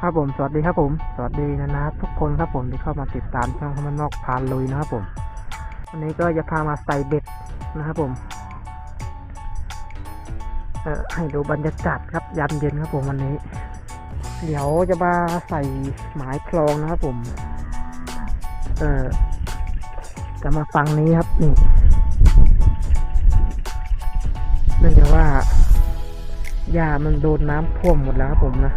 ครับผมสวัสดีครับผม สวัสดีนะนะทุกคนครับผมที่เข้ามาติดตามช่องข้มันนอกพานลุยนะครับผม วันนี้ก็จะพามาใส่เบ็ดนะครับผมเอ่อให้ดูบรรยากาศครับยามเย็นครับผมวันนี้ เดี๋ยวจะมาใส่หมายคลองนะครับผม เออจะมาฟังนี้ครับนี่เนื่องจากว่าหญ้ามันโดนน้ำท่วมหมดแล้วครับผมนะ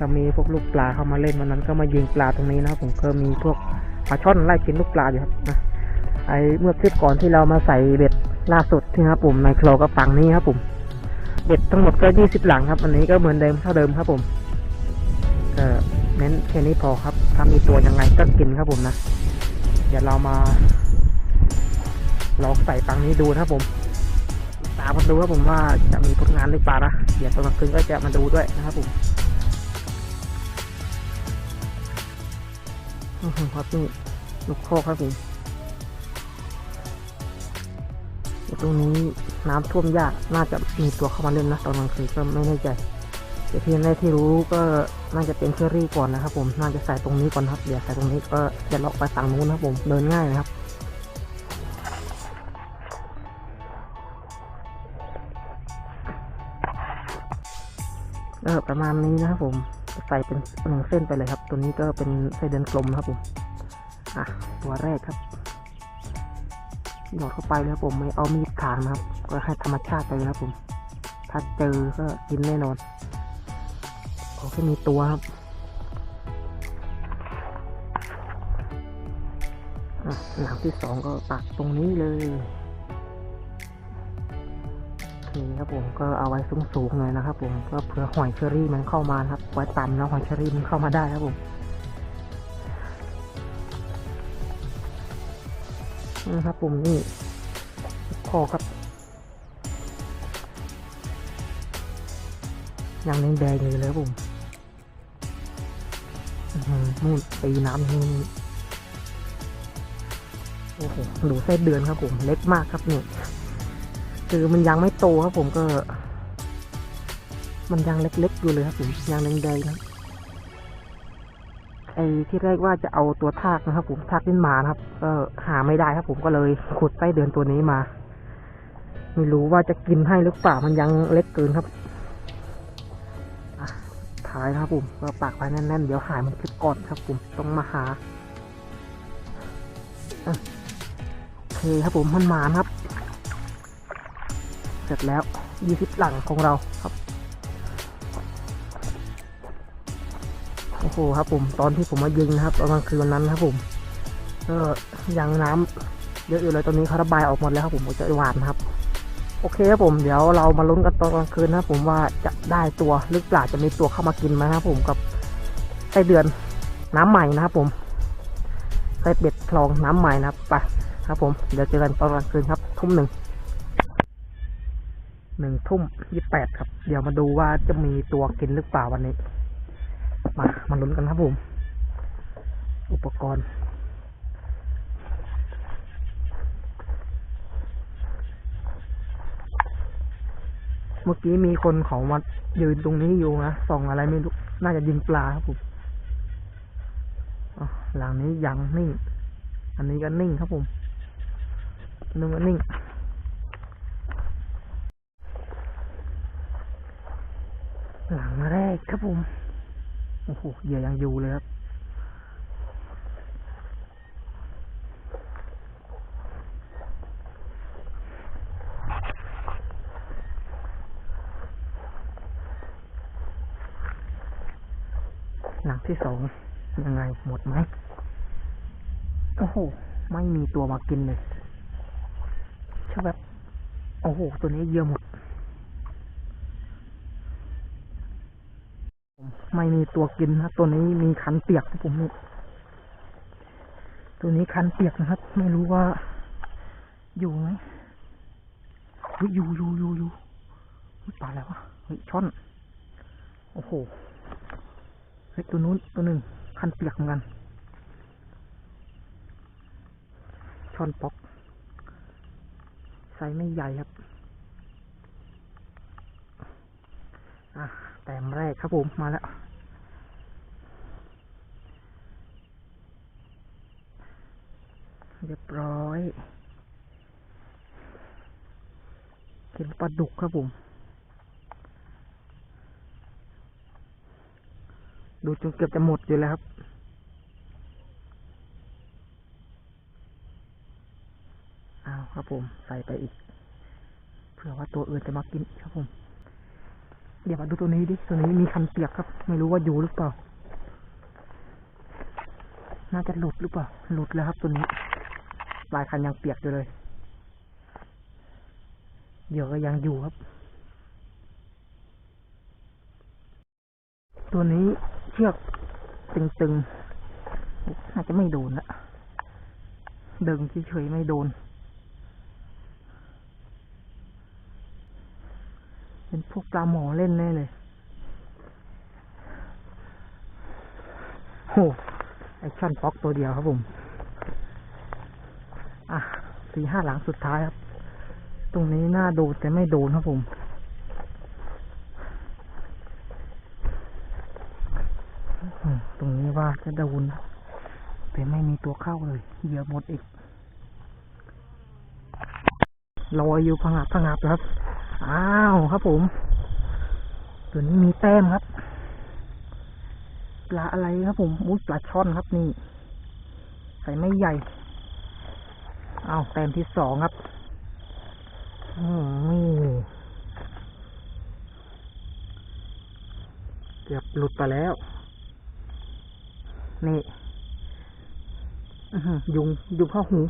ก็มีพวกลูกปลาเข้ามาเล่นวันนั้นก็มายิงปลาตรงนี้นะครับผมก็มีพวกปลาช่อนไล่กินลูกปลาอยู่ครับนะไอเมื่อคลิปก่อนที่เรามาใส่เบ็ดล่าสุดที่ครับผมในโคลก็ฝั่งนี้ครับผมเบ็ดทั้งหมดก็ยี่สิบหลังครับ อันนี้ก็เหมือนเดิมเท่าเดิมครับผมเออเน้นแค่นี้พอครับ ถ้ามีตัวยังไงก็กินครับผมนะเดี๋ยวเรามาลองใส่ฝั่งนี้ดูนะครับผมตามมาดูครับผมว่าจะมีผลงานหรือเปล่านะเดี๋ยวตอนกลางคืนก็จะมาดูด้วยนะครับผม ครับนี่ลูกโคอกครับผมตรงนี้น้ำท่วมยาก น่าจะมีตัวเข้ามาเล่นนะตอนกลางคืนก็ไม่แน่ใจแต่ที่แน่ที่รู้ก็น่าจะเป็นเชอรี่ก่อนนะครับ ผม น่าจะใส่ตรงนี้ก่อนครับเดี๋ยวใส่ตรงนี้ก็จะเลาะไปฝั่งนู้นนะครับผม เดินง่ายนะครับเออประมาณนี้นะครับผม ใส่เป็นหนึ่งเส้นไปเลยครับ ตัวนี้ก็เป็นไส้เดือนกลมครับผมอะตัวแรกครับหยอดเข้าไปเลยครับผมไม่เอามีดถางนะครับ ก็ให้ธรรมชาติไปเลยครับผม ถ้าเจอก็กินแน่นอนโอเคมีตัวครับอะหลังที่สองก็ปักตรงนี้เลย เคครับผมก็เอาไว้สูงๆหน่อยนะครับ ผมก็เผื่อหอยเชอรี่มันเข้ามานะครับไว้ต่ำแล้วหอยเชอรี่มันเข้ามาได้ครับผมนะครับผมนี่คอครับยังแดงแดงๆอยู่เลยครับผมนู่นตีน้ำนี่โอ้โหดูไส้เดือนครับผม เล็กมากครับนี่ คือมันยังไม่โตครับผมก็ มันยังเล็กๆอยู่เลยครับผมยังแดงๆครับไอ้ที่แรกว่าจะเอาตัวทากนะครับ ผมทากลิ้นหมานะครับ ก็หาไม่ได้ครับ ผมก็เลยขุดไส้เดือนตัวนี้มา ไม่รู้ว่าจะกินให้หรือเปล่ามันยังเล็กเกินครับอะท้ายนะครับผมก็ปากไว้แน่นๆเดี๋ยวหายมันคลิปก่อนครับผมต้องมาหาโอเคครับผมมันหมานครับ สร็จแล้วยี่สิบหลังของเราครับ โอ้โหครับผม ตอนที่ผมมายิงนะครับตอนกลางคืนวันนั้นครับผมก็ยังน้ำเยอะอยู่เลยตอนนี้เขาระบายออกหมดแล้วครับผมจะหวานครับ โอเคครับผมเดี๋ยวเรามาลุ้นกันตอนกลางคืนนะครับผมว่าจะได้ตัวหรือเปล่าจะมีตัวเข้ามากินไหมนะครับผมกับไส้เดือนน้ำใหม่นะครับผมไส้เป็ดคลองน้ำใหม่นะครับไปครับผมเดี๋ยวเจอกันตอนกลางคืนครับทุ่มหนึ่ง หนึ่งทุ่มยี่แปดครับ เดี๋ยวมาดูว่าจะมีตัวกินหรือเปล่าวันนี้ มา มาลุ้นกันครับผม อุปกรณ์เมื่อกี้มีคนเขามายืนตรงนี้อยู่นะส่องอะไรไม่รู้น่าจะยิงปลาครับผมหลังนี้ยังนิ่ง อันนี้ก็นิ่งครับผมนึงก็นิ่ง หลัง แรกครับผม โอ้โห เหยื่อยังอยู่เลยครับ หลังที่สองยังไงหมดไหม โอ้โห ไม่มีตัวมากินเลยใช่แบบ โอ้โห ตัวนี้เยื่อหมด ไม่มีตัวกินนะตัวนี้มีคันเปียกครับผมนี่ตัวนี้คันเปียกนะครับ ไม่รู้ว่า อยู่ไหมยอยู่อยู่อยู่อยู่ปลาแล้ววะเฮ้ยช่อน โอ้โหเฮ้ยตัวนู้นตัวหนึ่งคันเปียกเหมือนกันช่อนปอกไซส์ไม่ใหญ่ครับอะ ต้มแรกครับผมมาแล้ว เรียบร้อยเห็นปลาดุกครับผม ดูจนเกือบจะหมดอยู่แล้วครับเอาครับผม ใส่ไปอีกเผื่อว่าตัวอื่นจะมากินครับผม ดี๋ยวมาดูตัวนี้ดิ ตัวนี้มีคันเปียกครับ ไม่รู้ว่าอยู่หรือเปล่า น่าจะหลุดหรือเปล่า หลุดแล้วครับตัวนี้ปลายคันยังเปียกอยู่เลยเดี๋ยวก็ยังอยู่ครับ ตัวนี้เชือกตึงๆ น่าจะไม่โดนละดึงเฉยๆไม่โดน เป็นพวกปลาหมอเล่นแน่เลยโหไอช่อนฟอกตัวเดียวครับผม อะสี่ห้าหลังสุดท้ายครับ ตรงนี้น่าโดนแต่ไม่โดนครับผมตรงนี้ว่าจะโดนแต่ไม่มีตัวเข้าเลยเหยื่อหมดอีกลอยอยู่ผงับผงับครับ อ้าวครับผม ตัวนี้มีแต้มครับ ปลาอะไรครับผมอุ้ยปลาช่อนครับนี่ใส่ไม่ใหญ่ เอาแต้มที่สองครับ อืมนี่เกือบหลุดไปแล้ว นี่อื้อหือยุงยุงเข้าหู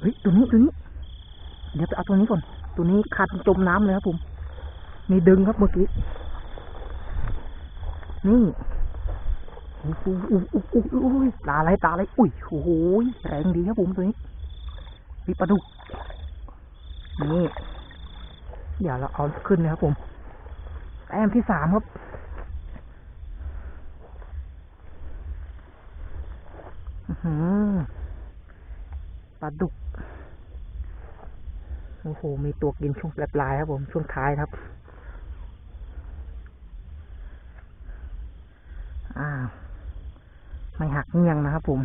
เฮ้ยตัวนี้ตัวนี้ เดี๋ยวไปเอาตัวนี้ก่อน ตัวนี้คันจมน้ำเลยครับผมมีดึงครับเมื่อกี้ นี่โอ้โหอุ้ยอุ้ยอุ้ยอุ้ยตาอะไรตาอะไรอุ้ยโอ้โหแรงดีครับผมตัวนี้มีปลาดุกนี่เดี๋ยวเราเอาขึ้นนะครับผมแต้มที่สามครับอือ ปลาดุก โอ้โห มีตัวกินช่วงปลายครับผม ช่วงท้ายครับ อ่า ไม่หักเงียงนะครับผม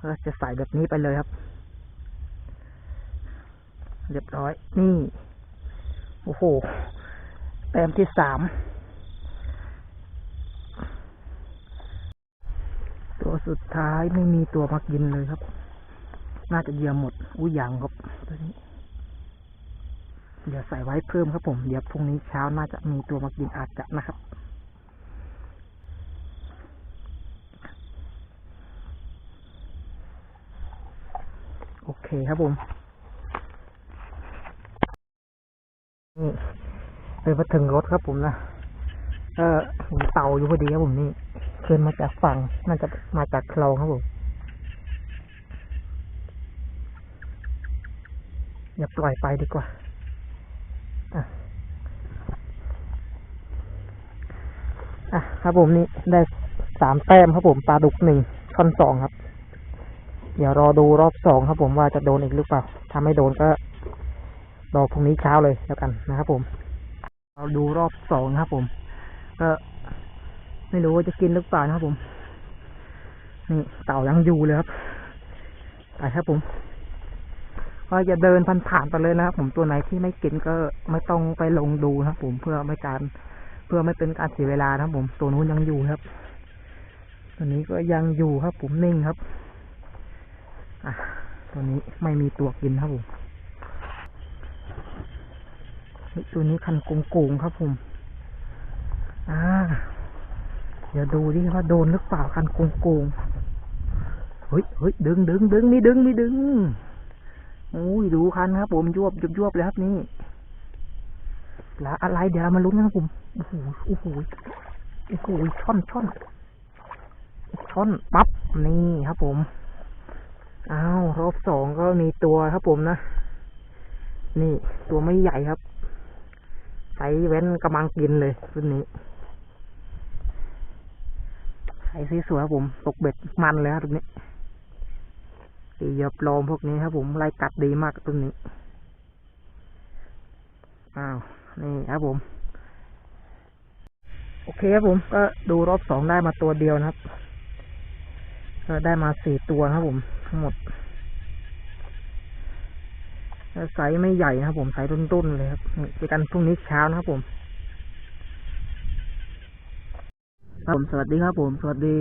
ก็จะใส่แบบนี้ไปเลยครับ เรียบร้อย นี่ โอ้โหแต้มที่สามตัวสุดท้ายไม่มีตัวมากินเลยครับ น่าจะเหยียหมดอุ้ยยังครับตัวนี้ เดี๋ยวใส่ไว้เพิ่มครับผม เดี๋ยวพรุ่งนี้เช้าน่าจะมีตัวมากินอาจจะนะครับโอเคครับผมนี่ไปมาถึงรถครับผมนะเออเต่าอยู่พอดีครับผมนี่เชิญมาจากฝั่งน่าจะมาจากคลองครับผม อย่าปล่อยไปดีกว่าอะอะครับผมนี่ได้สามแต้มครับผมปลาดุกหนึ่งช่อนสองครับ เดี๋ยวรอดูรอบสองครับผมว่าจะโดนอีกหรือเปล่าถ้าไม่โดนก็รอพรุ่งนี้เช้าเลยแล้วกันนะครับผม เราดูรอบสองครับผม ก็ไม่รู้ว่าจะกินหรือเปล่านะครับผม นี่เต่ายังอยู่เลยครับไปครับผม ก็จะเดินผ่านผ่านๆไปเลยนะครับผมตัวไหนที่ไม่กินก็ไม่ต้องไปลงดูนะครับผมเพื่อไม่การ เพื่อไม่เป็นการเสียเวลานะครับผมตัวนู้นยังอยู่ครับ ตัวนี้ก็ยังอยู่ครับผมนิ่งครับอะตัวนี้ไม่มีตัวกินครับผมตัวนี้คันโกงๆครับผมอ่าเดี๋ยวดูดิว่าโดนหรือเปล่าคันโกงๆเฮ้ยเฮ้ยดึงดึงดึงมีดึงมีดึง อ้ยดูคันครับ ผมยวบยวบยวบเลยครับนี่ลาอะไรเดี๋ยวเรามาลุ้นกันครับผมโอ้โหโอ้โหโอ้โหช่อนช่อนช่อนปั๊บนี่ครับ ผมอ้าวรอบสองก็มีตัวครับผมนะนี่ ตัวไม่ใหญ่ครับไซส์เว้นกำลังกินเลยรุ่นนี้ไซส์สวยๆครับผมตกเบ็ดมันเลยครับตรงนี้ ตีเหยบลมพวกนี้ครับผมไล่กัดดีมากต้นนี้ อ้าว นี่ครับผม โอเคครับผม ก็ดูรอบสองได้มาตัวเดียวนะครับ ก็ได้มาสี่ตัวครับผม ทั้งหมดไซส์ไม่ใหญ่นะครับผมไซส์ต้นๆเลยครับเจอกันพรุ่งนี้เช้านะครับผมครับผมสวัสดีครับผม สวัสดี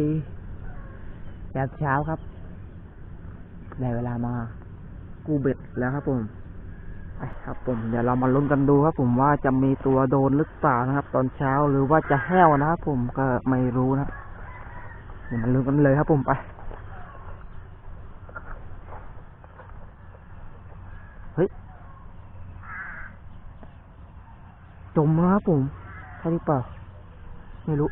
ยามเช้าครับ ได้เวลามากูเบ็ดแล้วครับผมไปครับผมเดี๋ยวเรามาลุ้นกันดูครับ ผมว่าจะมีตัวโดนหรือเปล่านะครับ ตอนเช้าหรือว่าจะแห้วนะครับผมก็ไม่รู้นะเดี๋ยวมาลุ้นกันเลยครับผมไปเฮ้ยจมแล้วครับผมใช่หรือเปล่า ไม่รู้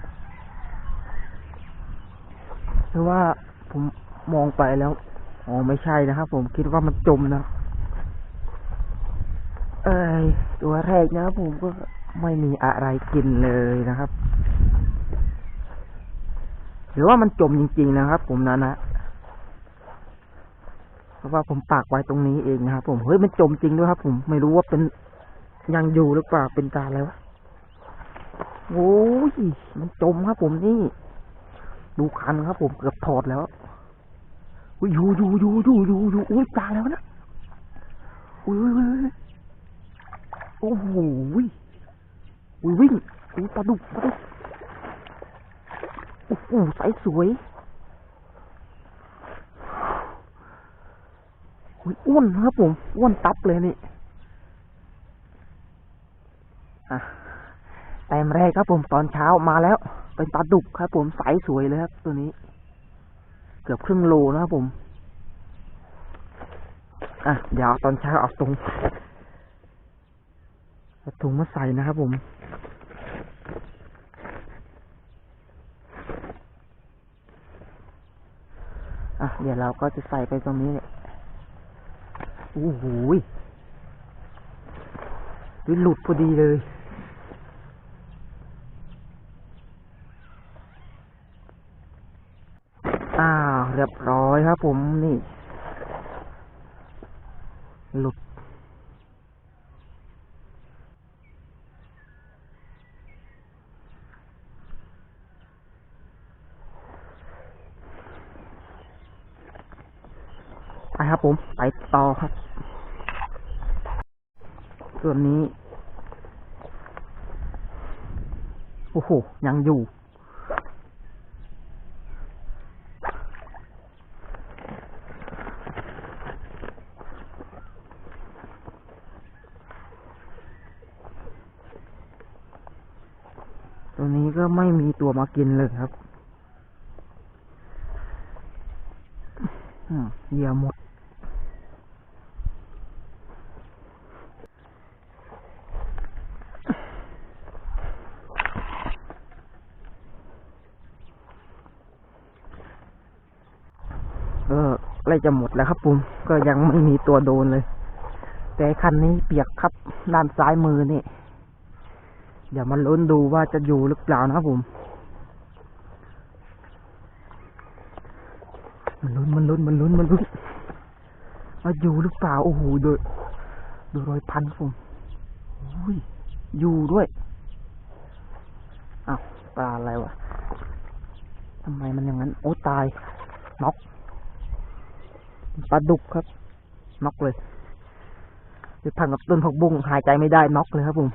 เพราะว่าผมมองไปแล้ว อ๋อไม่ใช่นะครับผมคิดว่ามันจมนะเอ้ยตัวแรกนะครับผมก็ไม่มีอะไรกินเลยนะครับ หรือว่ามันจมจริง ๆ นะครับ ผมนะนะเพราะว่าผมปากไว้ตรงนี้เองนะครับผมเฮ้ยมันจมจริงด้วยครับ ผมไม่รู้ว่าเป็นยังอยู่หรือเปล่าเป็นตาอะไรวะโอ้ยมันจมครับ ผมนี่ ดูคันครับ ผมเกือบถอดแล้ว อุ้ยอยู่อยู่อยู่อยู่อยู่อยู่อุ้ยตายแล้วนะอุ้ยอุ้ยโอ้โหอุ้ยอุ้ยวิ่งอุ้ยปลาดุกปลาดุกโอ้โหใสสวยอุ้ยอ้วนครับผมอ้วนตับเลยนี่อะแต้มแรกครับผมตอนเช้ามาแล้ว เป็นปลาดุกครับผมใสสวยเลยครับตัวนี้ กือบครึ่งโลนะครับผม อะ เดี๋ยวตอนเช้าเอาตรงเอาถุงมาใส่นะครับผมอะ เดี๋ยวเราก็จะใส่ไปตรงนี้เนี่ยโอ้โหยวิหลุดพอดีเลย อ้าว เรียบร้อยครับผมนี่ หลุด ไปครับผม ไปต่อครับ ส่วนนี้ โอ้โห ยังอยู่ ตัวนี้ก็ไม่มีตัวมากินเลยครับเหยื่อหมดก็ใกล้จะหมดแล้วครับผมก็ยังไม่มีตัวโดนเลย แต่คันนี้เปียกครับด้านซ้ายมือนี่ เดี๋ยวมันลุ้นดูว่าจะอยู่หรือเปล่านะครับผม มันลุ้นมันลุ้นมันลุ้นมันลุ้นว่าอยู่หรือเปล่าโอ้โหดูดูรอยพันผมอุ้ยอยู่ด้วยอ้าวปลาอะไรวะทำไมมันอย่างนั้น โอ้ตายน็อกปลาดุกครับน็อกเลยไปพันกับต้นผักบุ้งหายใจไม่ได้น็อกเลยครับผม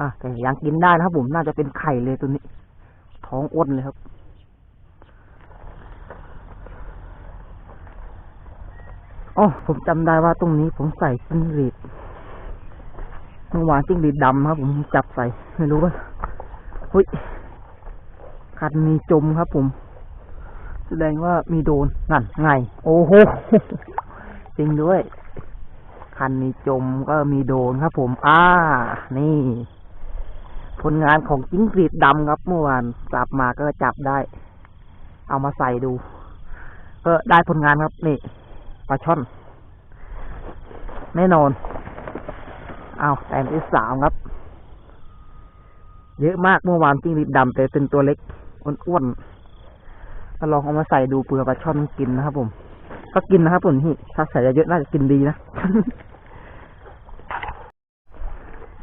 อะแต่ยังกินได้นะครับ ผมน่าจะเป็นไข่เลยตัวนี้ ท้องอ้วนเลยครับ อ๋อผมจำได้ว่าตรงนี้ผมใส่จิ้งหรีดเมื่อวานจิ้งหรีดดำครับ ผมจับใส่ไม่รู้ว่าเฮ้ยคันมีจมครับ ผม แสดงว่ามีโดนนั่นไง โอ้โหจริงด้วยคันมีจมก็มีโดนครับผม อ่า นี่ ผลงานของจิ้งหรีดดำครับเมื่อวานจับมาก็จับได้ เอามาใส่ดู ก็ได้ผลงานครับนี่ปลาช่อน แน่นอน เอาแต้มที่สามครับ เยอะมากเมื่อวานจิ้งหรีดดำแต่เป็นตัวเล็กอ้วนๆก็ลองเอามาใส่ดูเปลือกปลาช่อนมันกินนะครับ ผม ก็กินนะครับผมที่ถ้าใส่เยอะๆน่าจะกินดีนะ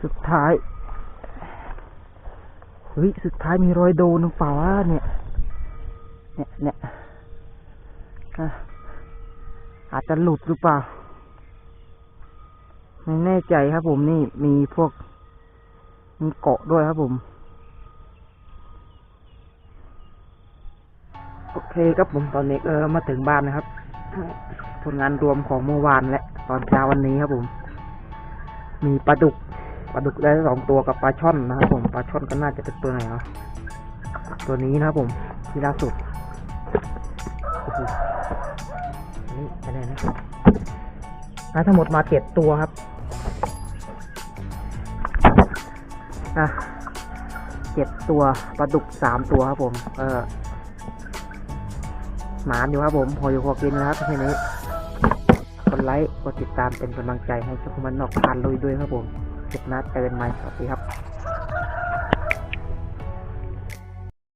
สุดท้าย เฮ้ยสุดท้ายมีรอยโดนหรือเปล่าวะเนี่ย เนี่ยเนี่ยอาจจะหลุดหรือเปล่า ไม่แน่ใจครับผมนี่มีพวก มีเกาะด้วยครับผม โอเคครับผมตอนนี้เออมาถึงบ้านนะครับ ผลงานรวมของเมื่อวานและตอนเช้าวันนี้ครับผม มีปลาดุก ปลาดุกได้สองตัวกับปลาช่อนนะครับผมปลาช่อนก็น่าจะเป็นตัวไหนวะตัวนี้นะครับผมที่ล่าสุดนนี่อะไรนะทั้งหมดมาเจ็ดตัวครับอะเจ็ดตัวปลาดุกสามตัวครับผม เออหมานอยู่ครับผมพออยู่พอกินนะครับทีนี้กดไลค์กดติดตามเป็นกำลังใจให้ช่องมันนอกทานลุยด้วยครับผม คลิปหน้าเจอกันไหมสวัสดีครับ